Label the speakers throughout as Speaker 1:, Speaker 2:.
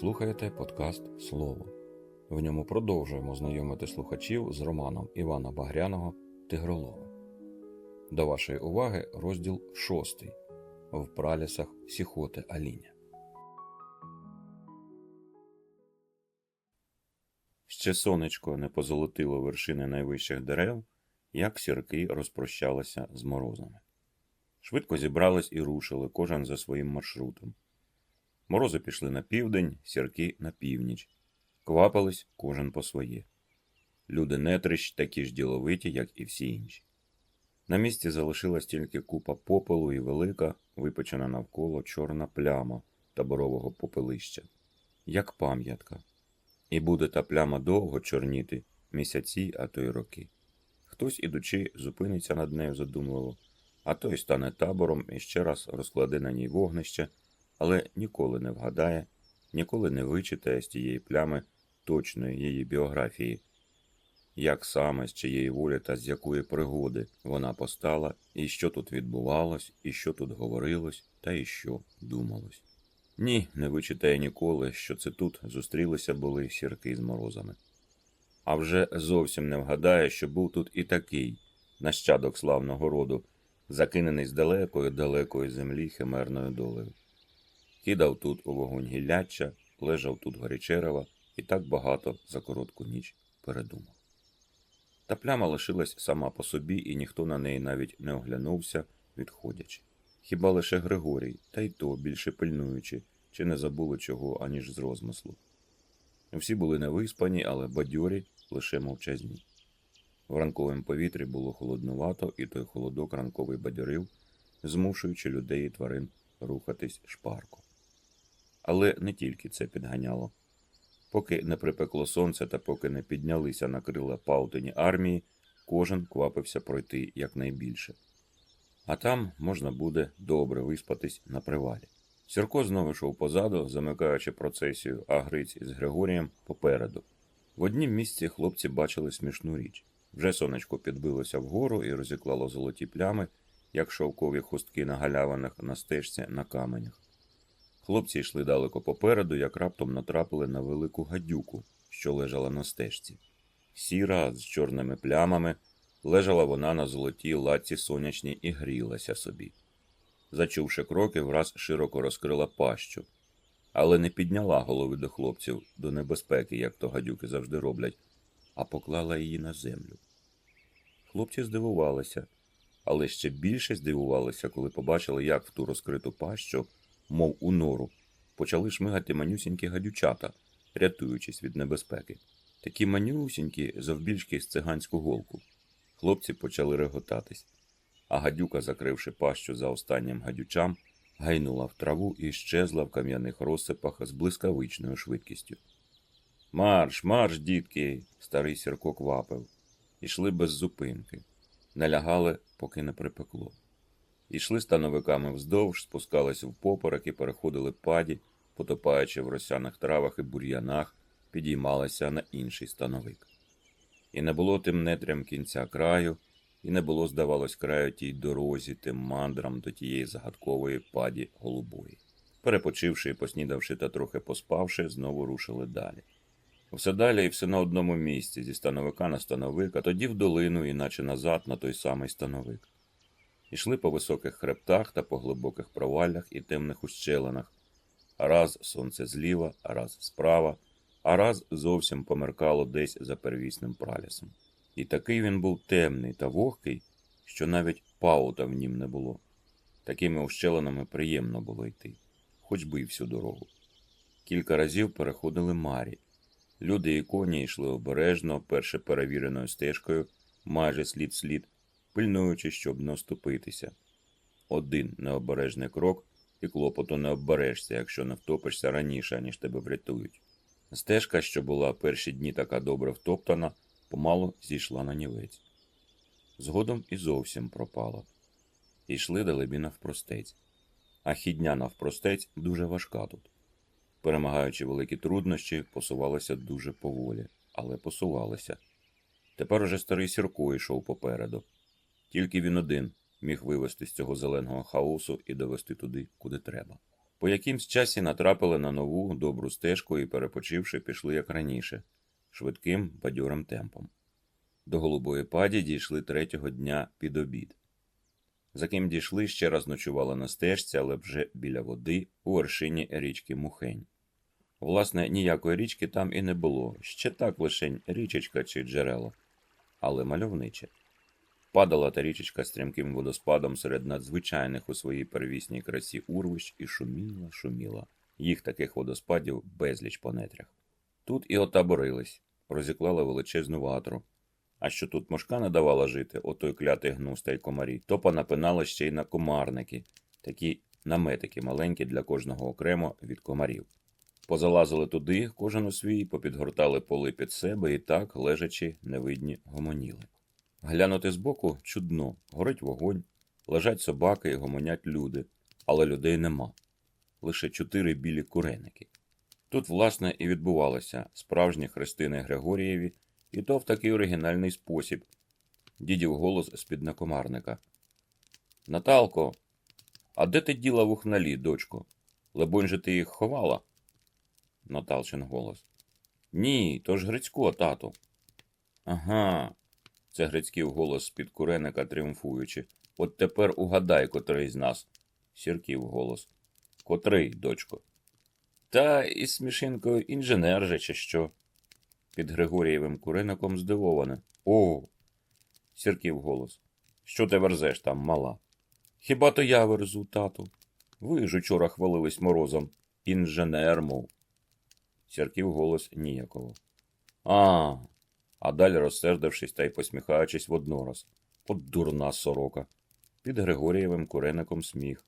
Speaker 1: слухаєте подкаст Слово. В ньому продовжуємо знайомити слухачів з романом Івана Багряного Тигролови. До вашої уваги розділ шостий В пралісах Сіхоти Аліня. Ще сонечко не позолотило вершини найвищих дерев, як сірки розпрощалися з морозами. Швидко зібрались і рушили кожен за своїм маршрутом. Морози пішли на південь, сірки на північ. Квапились кожен по своє. Люди нетрищ такі ж діловиті, як і всі інші. На місці залишилась тільки купа попелу і велика, випечена навколо чорна пляма таборового попелища, як пам'ятка. І буде та пляма довго чорніти місяці, а то й роки. Хтось, ідучи, зупиниться над нею задумливо, а той стане табором і ще раз розкладе на ній вогнище але ніколи не вгадає, ніколи не вичитає з тієї плями точної її біографії, як саме з чиєї волі та з якої пригоди вона постала, і що тут відбувалось, і що тут говорилось, та і що думалось. Ні, не вичитає ніколи, що це тут зустрілися були сірки з морозами. А вже зовсім не вгадає, що був тут і такий нащадок славного роду, закинений з далекої далекої землі химерною долею кидав тут у вогонь гілляча, лежав тут горячерева і так багато за коротку ніч передумав. Та пляма лишилась сама по собі, і ніхто на неї навіть не оглянувся, відходячи. Хіба лише Григорій, та й то більше пильнуючи, чи не забули чого аніж з розмислу. Всі були невиспані, але бадьорі лише мовчазні. В ранковому повітрі було холоднувато, і той холодок ранковий бадьорив, змушуючи людей і тварин рухатись шпарко. Але не тільки це підганяло. Поки не припекло сонце та поки не піднялися на крила паутині армії, кожен квапився пройти якнайбільше. А там можна буде добре виспатись на привалі. Сірко знову йшов позаду, замикаючи процесію, а Гриць із Григорієм попереду. В однім місці хлопці бачили смішну річ. Вже сонечко підбилося вгору і розіклало золоті плями, як шовкові хустки на галявинах на стежці на каменях. Хлопці йшли далеко попереду, як раптом натрапили на велику гадюку, що лежала на стежці. Сіра з чорними плямами, лежала вона на золотій латці сонячній і грілася собі. Зачувши кроки, враз широко розкрила пащу, але не підняла голови до хлопців до небезпеки, як то гадюки завжди роблять, а поклала її на землю. Хлопці здивувалися, але ще більше здивувалися, коли побачили, як в ту розкриту пащу мов у нору, почали шмигати манюсінькі гадючата, рятуючись від небезпеки. Такі манюсінькі, завбільшки з циганську голку. Хлопці почали реготатись, а гадюка, закривши пащу за останнім гадючам, гайнула в траву і щезла в кам'яних розсипах з блискавичною швидкістю. Марш, марш, дітки, старий сірко квапив. Ішли без зупинки, налягали, поки не припекло. Ішли становиками вздовж, спускалися в поперек і переходили паді, потопаючи в росяних травах і бур'янах, підіймалися на інший становик. І не було тим нетрям кінця краю, і не було, здавалось, краю тій дорозі, тим мандрам до тієї загадкової паді голубої. Перепочивши і поснідавши та трохи поспавши, знову рушили далі. Все далі і все на одному місці, зі становика на становик, а тоді в долину, іначе назад на той самий становик. Ішли по високих хребтах та по глибоких проваллях і темних ущелинах. Раз сонце зліва, раз справа, а раз зовсім померкало десь за первісним пралісом. І такий він був темний та вогкий, що навіть паута в нім не було. Такими ущелинами приємно було йти, хоч би й всю дорогу. Кілька разів переходили марі. Люди і коні йшли обережно, перше перевіреною стежкою, майже слід слід пильнуючи, щоб не оступитися. Один необережний крок, і клопоту не обберешся, якщо не втопишся раніше, ніж тебе врятують. Стежка, що була перші дні така добре втоптана, помалу зійшла на нівець. Згодом і зовсім пропала. І йшли далебі навпростець. А хідня навпростець дуже важка тут. Перемагаючи великі труднощі, посувалися дуже поволі, але посувалися. Тепер уже старий Сірко йшов попереду. Тільки він один міг вивести з цього зеленого хаосу і довести туди, куди треба. По якимсь часі натрапили на нову добру стежку і, перепочивши, пішли як раніше, швидким бадьорим темпом. До Голубої паді дійшли третього дня під обід. За ким дійшли, ще раз ночували на стежці, але вже біля води у вершині річки Мухень. Власне, ніякої річки там і не було, ще так лишень річечка чи джерело, але мальовниче. Падала та річечка стрімким водоспадом серед надзвичайних у своїй первісній красі урвищ і шуміла, шуміла. Їх таких водоспадів безліч по нетрях. Тут і отаборились, розіклали величезну ватру. А що тут мошка не давала жити, отой клятий гнус та й комарі, то понапинали ще й на комарники, такі наметики маленькі для кожного окремо від комарів. Позалазили туди, кожен у свій, попідгортали поли під себе і так, лежачи, невидні, гомоніли. Глянути збоку чудно, горить вогонь, лежать собаки і гомонять люди, але людей нема. Лише чотири білі куреники. Тут, власне, і відбувалося справжні хрестини Григорієві, і то в такий оригінальний спосіб. Дідів голос з-під накомарника. Наталко, а де ти діла вухналі, дочко? Лебонь же ти їх ховала? Наталчин голос. Ні, то ж Грицько, тату. Ага. Це Грицьків голос з-під куреника тріумфуючи. От тепер угадай, котрий з нас. Сірків голос. Котрий, дочко? Та із смішинкою інженер же, чи що? Під Григорієвим куриником здивоване. О. Сірків голос. Що ти верзеш там, мала? Хіба то я верзу, тату? Ви ж учора хвалились морозом. Інженер, мов. Сірків голос ніяково. А. А далі, розсердившись та й посміхаючись воднораз. От дурна сорока. Під Григорієвим куреником сміх.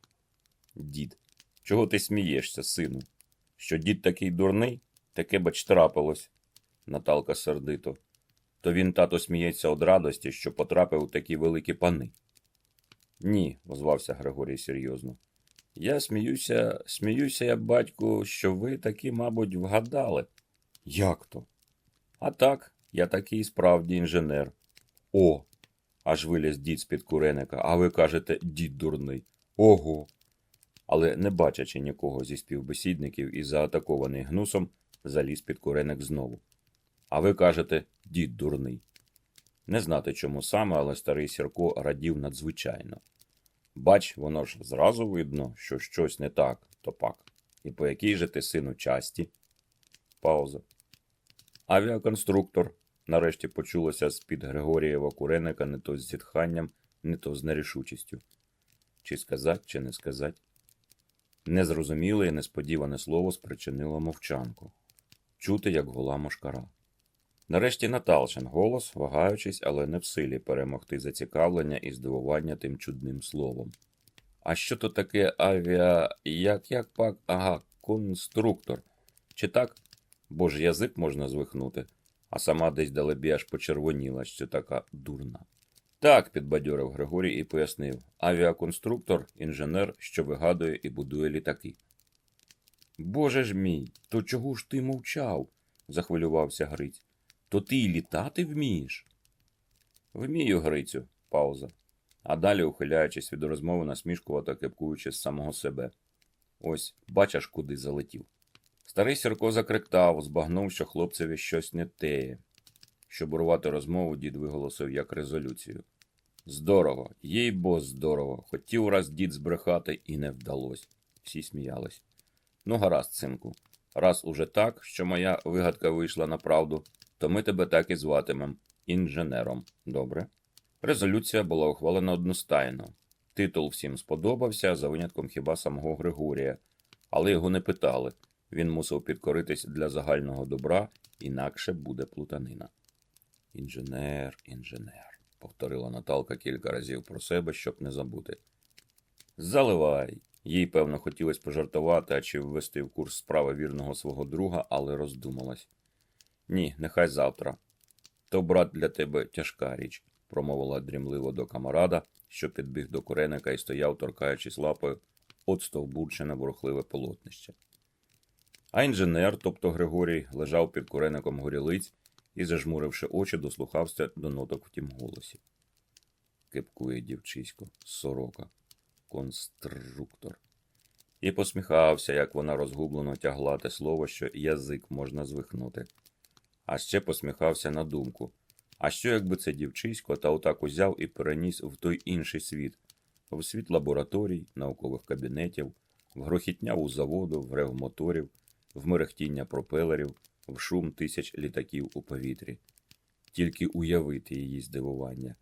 Speaker 1: Дід, чого ти смієшся, сину? Що дід такий дурний, таке бач трапилось. Наталка сердито. То він тато сміється од радості, що потрапив у такі великі пани. Ні, озвався Григорій серйозно. Я сміюся, сміюся я, батьку, що ви таки, мабуть, вгадали. Як то? А так, я такий справді інженер. О. аж виліз дід з-під куреника, а ви кажете, дід дурний. Ого. Але, не бачачи нікого зі співбесідників і заатакований гнусом, заліз під куреник знову. А ви кажете, дід дурний. Не знати чому саме, але старий Сірко радів надзвичайно. Бач, воно ж зразу видно, що щось не так, то пак. І по якій же ти сину часті? Пауза. Авіаконструктор. Нарешті почулося з-під Григорієва куреника не то з зітханням, не то з нерішучістю. Чи сказать, чи не сказать? Незрозуміле і несподіване слово спричинило мовчанку. Чути, як гула мошкара. Нарешті Наталчин голос, вагаючись, але не в силі перемогти зацікавлення і здивування тим чудним словом. А що то таке авіа. як як пак, ага, конструктор? Чи так? Бо ж язик можна звихнути, а сама десь далебі аж почервоніла, що така дурна. Так, підбадьорив Григорій і пояснив авіаконструктор, інженер, що вигадує і будує літаки. Боже ж мій, то чого ж ти мовчав? захвилювався Гриць. То ти й літати вмієш? Вмію, Грицю, пауза. А далі, ухиляючись від розмови, насмішкувато кепкуючи з самого себе. Ось, бачиш, куди залетів. Старий Сірко закриктав, збагнув, що хлопцеві щось не теє. Щоб урвати розмову, дід виголосив як резолюцію. Здорово, їй бо здорово. Хотів раз дід збрехати і не вдалось. Всі сміялись. Ну, гаразд, синку. Раз уже так, що моя вигадка вийшла на правду, то ми тебе так і зватимем інженером. Добре? Резолюція була ухвалена одностайно. Титул всім сподобався, за винятком хіба самого Григорія, але його не питали. Він мусив підкоритись для загального добра, інакше буде плутанина. Інженер, інженер, повторила Наталка кілька разів про себе, щоб не забути. Заливай. Їй, певно, хотілося пожартувати, а чи ввести в курс справи вірного свого друга, але роздумалась. Ні, нехай завтра. То, брат, для тебе тяжка річ, промовила дрімливо до камарада, що підбіг до куреника і стояв, торкаючись лапою, от стовбурчене ворохливе полотнище. А інженер, тобто Григорій, лежав під куреником горілиць і, зажмуривши очі, дослухався до ноток в тім голосі. Кипкує дівчисько, сорока, конструктор. і посміхався, як вона розгублено тягла те слово, що язик можна звихнути. А ще посміхався на думку. А що, якби це дівчисько та отак узяв і переніс в той інший світ, в світ лабораторій, наукових кабінетів, в грохітняву заводу, в рев моторів, в мерехтіння пропелерів, в шум тисяч літаків у повітрі. Тільки уявити її здивування.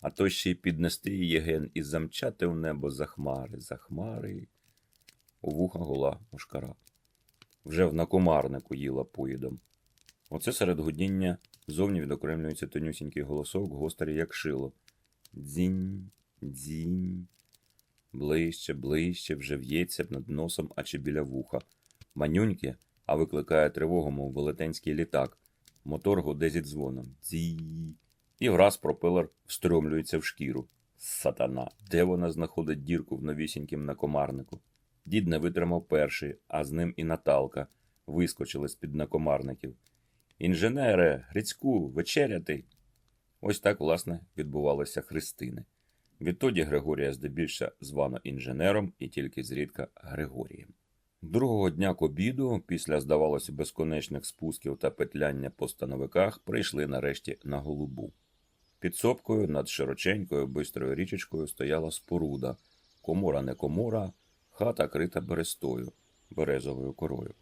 Speaker 1: А то ще й піднести її ген і замчати в небо за хмари, за хмари. У вуха гула мушкара. Вже в накомарнику їла поїдом. Оце серед гудіння зовні відокремлюється тонюсінький голосок, гострий, як шило. Дзінь, дзінь. Ближче, ближче, вже в'ється над носом, а чи біля вуха. Манюньке, а викликає тривогу, мов велетенський літак. Мотор гуде зі дзвоном. Дзі. І враз пропелер встромлюється в шкіру. Сатана, де вона знаходить дірку в новісінькім накомарнику? Дід не витримав перший, а з ним і Наталка вискочили з-під накомарників. Інженере, Грицьку, вечеряти. Ось так, власне, відбувалися хрестини. Відтоді Григорія здебільша звано інженером і тільки зрідка Григорієм. Другого дня к обіду, після, здавалося, безконечних спусків та петляння по становиках, прийшли нарешті на голубу. Під сопкою над широченькою бистрою річечкою стояла споруда, комора не комора, хата крита берестою, березовою корою.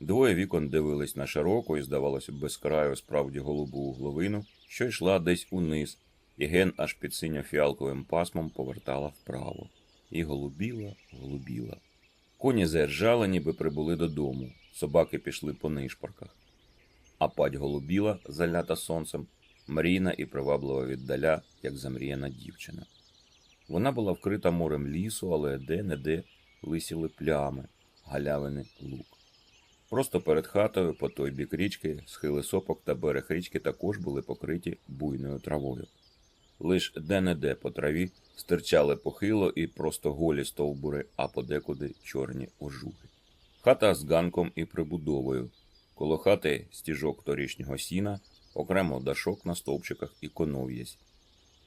Speaker 1: Двоє вікон дивились на широку і, здавалося, безкраю справді голубу угловину, що йшла десь униз, і ген аж під синьо-фіалковим пасмом повертала вправо. І голубіла, голубіла. Коні заіржали, ніби прибули додому, собаки пішли по нишпорках. А пать голубіла, залята сонцем, мрійна і приваблива віддаля, як замріяна дівчина. Вона була вкрита морем лісу, але де-не-де лисіли плями, галявини лук. Просто перед хатою, по той бік річки, схили сопок та берег річки також були покриті буйною травою. Лиш де-не-де по траві стирчали похило і просто голі стовбури, а подекуди чорні ожуги. Хата з ганком і прибудовою. Коло хати стіжок торішнього сіна, окремо дашок на стовпчиках і конов'язь.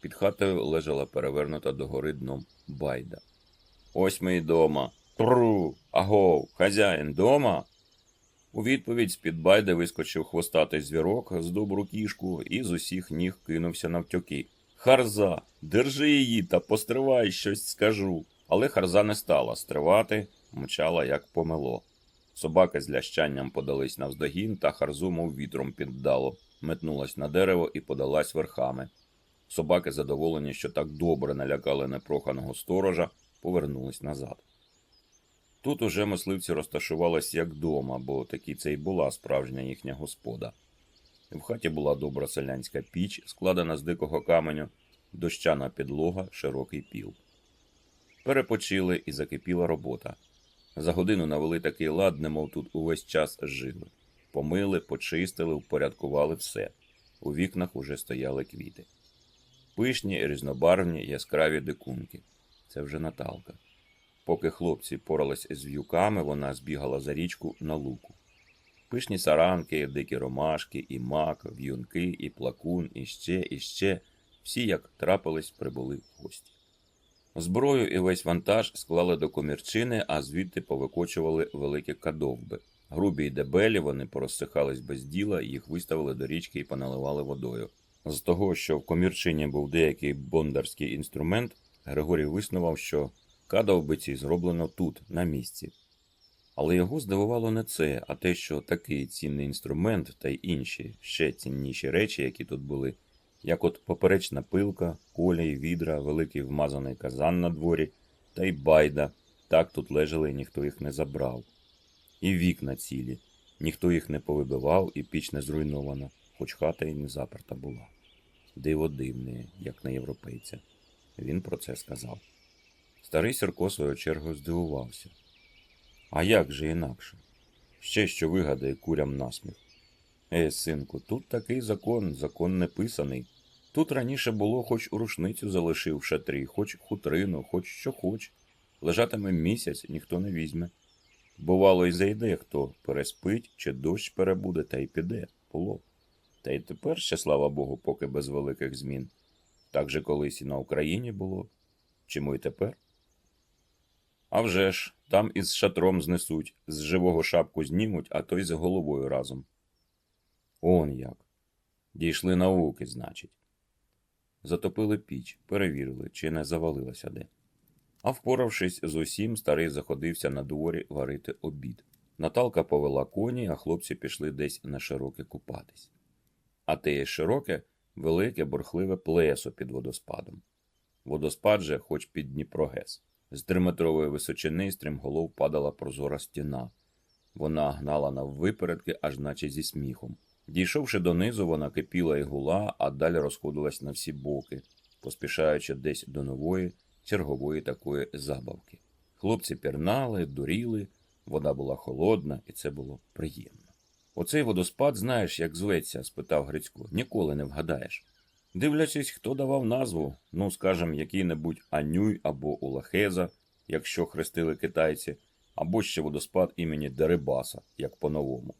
Speaker 1: Під хатою лежала перевернута догори дном байда. Ось ми й дома. Тру. Агов, хазяїн дома. У відповідь з-під байди вискочив хвостатий звірок з добру кішку і з усіх ніг кинувся навтьоки. Харза, держи її та постривай, щось скажу. Але харза не стала стривати, мчала, як помело. Собаки з лящанням подались навздогін, та харзу, мов вітром піддало, метнулась на дерево і подалась верхами. Собаки, задоволені, що так добре налякали непроханого сторожа, повернулись назад. Тут уже мисливці розташувались як дома, бо таки це й була справжня їхня господа. В хаті була добра селянська піч, складена з дикого каменю, дощана підлога, широкий піл. Перепочили і закипіла робота. За годину навели такий лад, немов тут увесь час жили. Помили, почистили, впорядкували все. У вікнах уже стояли квіти. Пишні, різнобарвні, яскраві дикунки. Це вже Наталка. Поки хлопці порались з в'юками, вона збігала за річку на луку. Пишні саранки, дикі ромашки, і мак, в'юнки, і плакун, і ще, і ще. Всі, як трапились, прибули в гості. Зброю і весь вантаж склали до комірчини, а звідти повикочували великі кадовби. Грубі й дебелі вони порозсихались без діла, їх виставили до річки і поналивали водою. З того, що в комірчині був деякий бондарський інструмент, Григорій виснував, що кадовбиці зроблено тут, на місці. Але його здивувало не це, а те, що такий цінний інструмент та й інші ще цінніші речі, які тут були, як от поперечна пилка, колій, відра, великий вмазаний казан на дворі, та й байда, так тут лежали і ніхто їх не забрав. І вікна цілі, ніхто їх не повибивав, і піч не зруйнована, хоч хата й не заперта була. Диво дивне, як на європейця. Він про це сказав. Старий Сірко свою чергу здивувався. А як же інакше? Ще що вигадає курям насміх. Е, синку, тут такий закон, закон не писаний. Тут раніше було хоч у рушницю залишив в шатрі, хоч хутрину, хоч що хоч. Лежатиме місяць, ніхто не візьме. Бувало, й зайде хто, переспить, чи дощ перебуде, та й піде, було. Та й тепер ще, слава Богу, поки без великих змін. Так же колись і на Україні було, чому й тепер. А вже ж, там із шатром знесуть, з живого шапку знімуть, а то й з головою разом. Он як. Дійшли науки, значить. Затопили піч, перевірили, чи не завалилася де. А впоравшись з усім, старий заходився на дворі варити обід. Наталка повела коні, а хлопці пішли десь на широке купатись. А те є широке, велике, борхливе плесо під водоспадом. Водоспад же, хоч під Дніпрогес. З триметрової височини стрімголов падала прозора стіна. Вона гнала наввипередки, аж наче зі сміхом. Дійшовши донизу, вона кипіла і гула, а далі розходилась на всі боки, поспішаючи десь до нової, чергової такої забавки. Хлопці пірнали, дуріли, вода була холодна, і це було приємно. Оцей водоспад знаєш, як зветься? спитав Грицько. Ніколи не вгадаєш. Дивлячись, хто давав назву, ну, скажем, який-небудь Анюй або Улахеза, якщо хрестили китайці, або ще водоспад імені Дерибаса, як по-новому.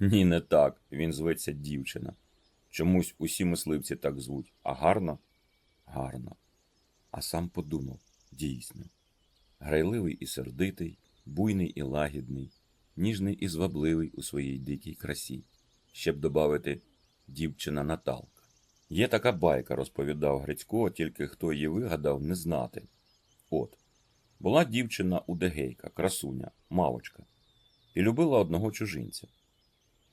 Speaker 1: Ні, не так. Він зветься дівчина. Чомусь усі мисливці так звуть. А гарно? Гарно. А сам подумав дійсно. Грайливий і сердитий, буйний і лагідний, ніжний і звабливий у своїй дикій красі. Ще б добавити дівчина Наталка. Є така байка, розповідав Грицько, тільки хто її вигадав, не знати. От, була дівчина удегейка, красуня, мавочка, і любила одного чужинця.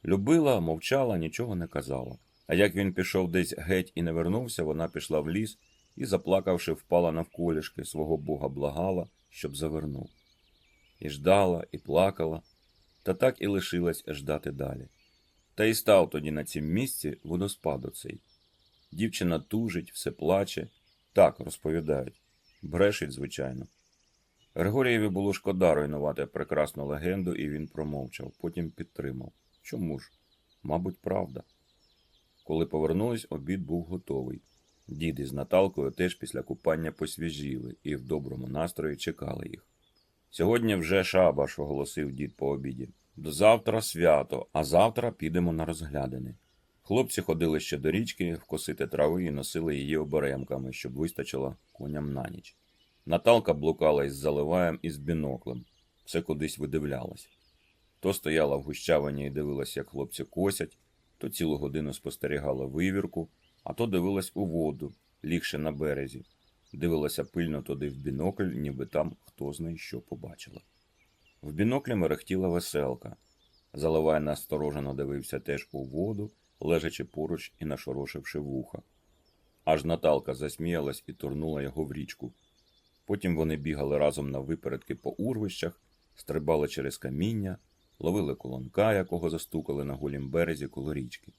Speaker 1: Любила, мовчала, нічого не казала. А як він пішов десь геть і не вернувся, вона пішла в ліс і, заплакавши, впала навколішки, свого бога благала, щоб завернув. І ждала, і плакала, та так і лишилась ждати далі. Та й став тоді на цім місці водоспад оцей. Дівчина тужить, все плаче. Так, розповідають. Брешить, звичайно. Григорієві було шкода руйнувати прекрасну легенду, і він промовчав, потім підтримав. Чому ж? Мабуть, правда. Коли повернулись, обід був готовий. Дід із Наталкою теж після купання посвіжіли і в доброму настрої чекали їх. Сьогодні вже шабаш, оголосив дід по обіді. До завтра свято, а завтра підемо на розглядини. Хлопці ходили ще до річки вкосити трави і носили її оберемками, щоб вистачило коням на ніч. Наталка блукала із заливаєм і з біноклем, все кудись видивлялась. То стояла в гущавині і дивилась, як хлопці косять, то цілу годину спостерігала вивірку, а то дивилась у воду, лігше на березі, дивилася пильно туди в бінокль, ніби там хто знає що побачила. В біноклі мерехтіла веселка. Заливай насторожено дивився теж у воду, лежачи поруч і нашорошивши вуха. Аж Наталка засміялась і турнула його в річку. Потім вони бігали разом на випередки по урвищах, стрибали через каміння, ловили колонка, якого застукали на голім березі коло річки.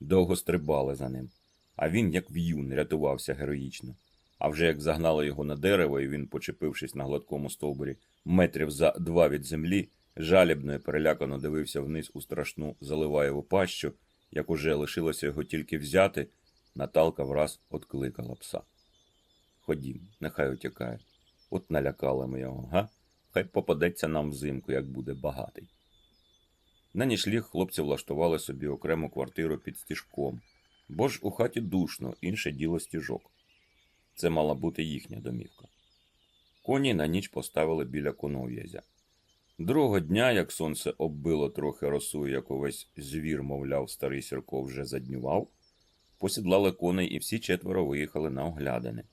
Speaker 1: Довго стрибали за ним, а він, як в'юн, рятувався героїчно. А вже як загнали його на дерево, і він, почепившись на гладкому стовбурі метрів за два від землі, жалібно і перелякано дивився вниз у страшну заливаєву пащу, як уже лишилося його тільки взяти, Наталка враз откликала пса. Ходім, нехай утікає. От налякали ми його, га? Хай попадеться нам взимку, як буде багатий. На ніч ліг хлопці влаштували собі окрему квартиру під стіжком, бо ж у хаті душно, інше діло стіжок. Це мала бути їхня домівка. Коні на ніч поставили біля конов'язя. Другого дня, як сонце оббило трохи росу, як увесь звір, мовляв, старий Сірко вже заднював, посідлали коней і всі четверо виїхали на оглядини.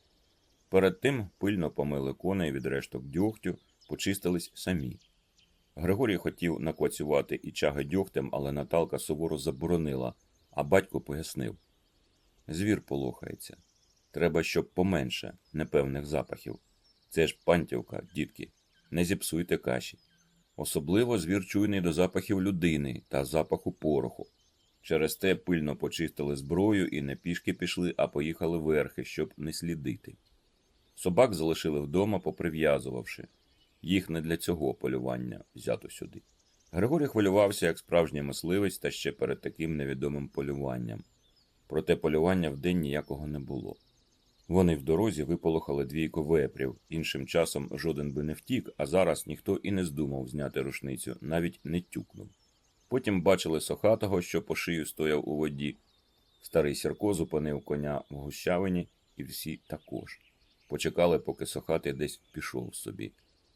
Speaker 1: Перед тим пильно помили коней від решток дьогтю, почистились самі. Григорій хотів накоцювати і чаги дьогтем, але Наталка суворо заборонила, а батько пояснив звір полохається. Треба, щоб поменше непевних запахів. Це ж пантівка, дітки, не зіпсуйте каші. Особливо звір чуйний до запахів людини та запаху пороху. Через те пильно почистили зброю і не пішки пішли, а поїхали верхи, щоб не слідити. Собак залишили вдома, поприв'язувавши. Їх не для цього полювання взято сюди. Григорій хвилювався як справжній мисливець та ще перед таким невідомим полюванням. Проте полювання вдень ніякого не було. Вони в дорозі виполохали двійко вепрів, іншим часом жоден би не втік, а зараз ніхто і не здумав зняти рушницю, навіть не тюкнув. Потім бачили сохатого, що по шию стояв у воді. Старий Сірко зупинив коня в гущавині, і всі також. Почекали, поки сохатий десь пішов собі.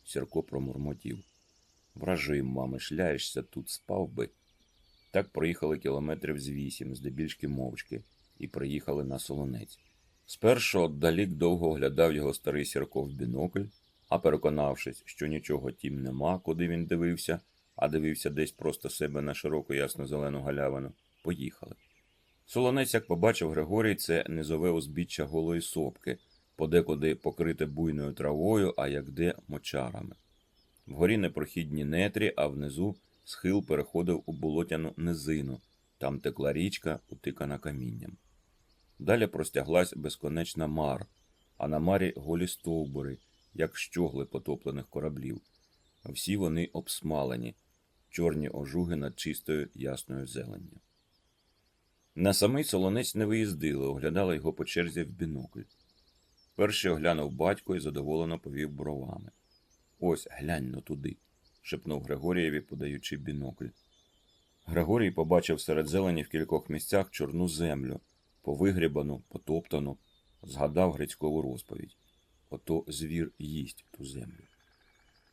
Speaker 1: Сірко промурмотів. Вражи, мами, шляєшся тут, спав би. Так проїхали кілометрів з вісім, здебільшки мовчки, і приїхали на солонець. Спершу отдалік довго оглядав його старий Сірко в бінокль, а переконавшись, що нічого тім нема, куди він дивився, а дивився десь просто себе на широку ясно-зелену галявину, поїхали. Солонець, як побачив Григорій, це низове узбіччя голої сопки, подекуди покрите буйною травою, а як де мочарами. Вгорі непрохідні нетрі, а внизу схил переходив у болотяну низину, там текла річка, утикана камінням. Далі простяглась безконечна мар, а на марі голі стовбури, як щогли потоплених кораблів. Всі вони обсмалені, чорні ожуги над чистою ясною зеленню. На самий солонець не виїздили, оглядали його по черзі в бінокль. Перший оглянув батько і задоволено повів бровами. Ось глянь но туди, шепнув Григорієві, подаючи бінокль. Григорій побачив серед зелені в кількох місцях чорну землю, повигрібану, потоптану, згадав Грицькову розповідь. Ото звір їсть ту землю.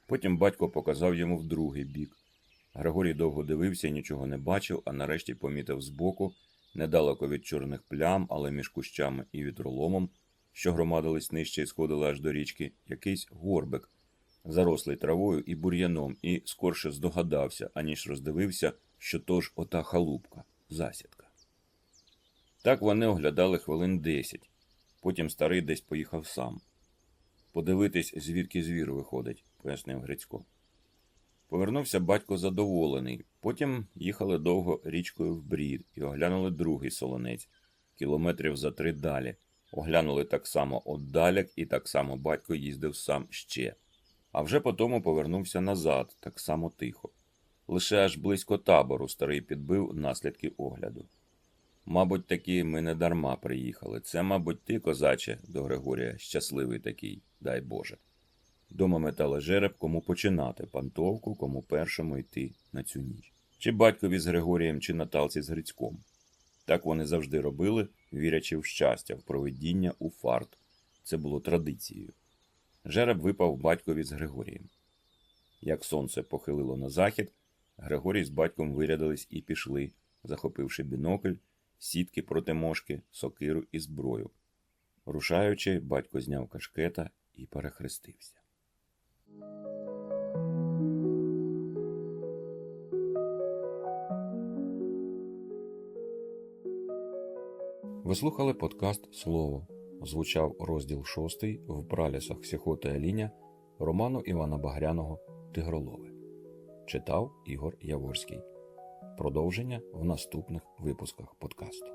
Speaker 1: Потім батько показав йому в другий бік. Григорій довго дивився і нічого не бачив, а нарешті помітив збоку, недалеко від чорних плям, але між кущами і вітроломом, що громадились нижче і сходили аж до річки, якийсь горбик, зарослий травою і бур'яном, і скорше здогадався, аніж роздивився, що то ж ота халупка, засідка. Так вони оглядали хвилин десять. Потім старий десь поїхав сам. Подивитись, звідки звір виходить, пояснив Грицько. Повернувся батько задоволений. Потім їхали довго річкою в брід і оглянули другий солонець, кілометрів за три далі. Оглянули так само отдаляк, і так само батько їздив сам ще. А вже потому повернувся назад, так само тихо. Лише аж близько табору старий підбив наслідки огляду. Мабуть, таки ми не дарма приїхали. Це, мабуть, ти, козаче, до Григорія, щасливий такий, дай Боже. Дома метали жереб, кому починати пантовку, кому першому йти на цю ніч. Чи батькові з Григорієм, чи Наталці з Грицьком. Так вони завжди робили, вірячи в щастя, в провидіння, у фарт. Це було традицією. Жереб випав батькові з Григорієм. Як сонце похилило на захід, Григорій з батьком вирядились і пішли, захопивши бінокль, сітки проти мошки, сокиру і зброю. Рушаючи, батько зняв кашкета і перехрестився. Ви слухали подкаст Слово. Звучав розділ шостий в пралісах Сіхота Аліня роману Івана Багряного Тигролове. Читав Ігор Яворський. Продовження в наступних випусках подкасту.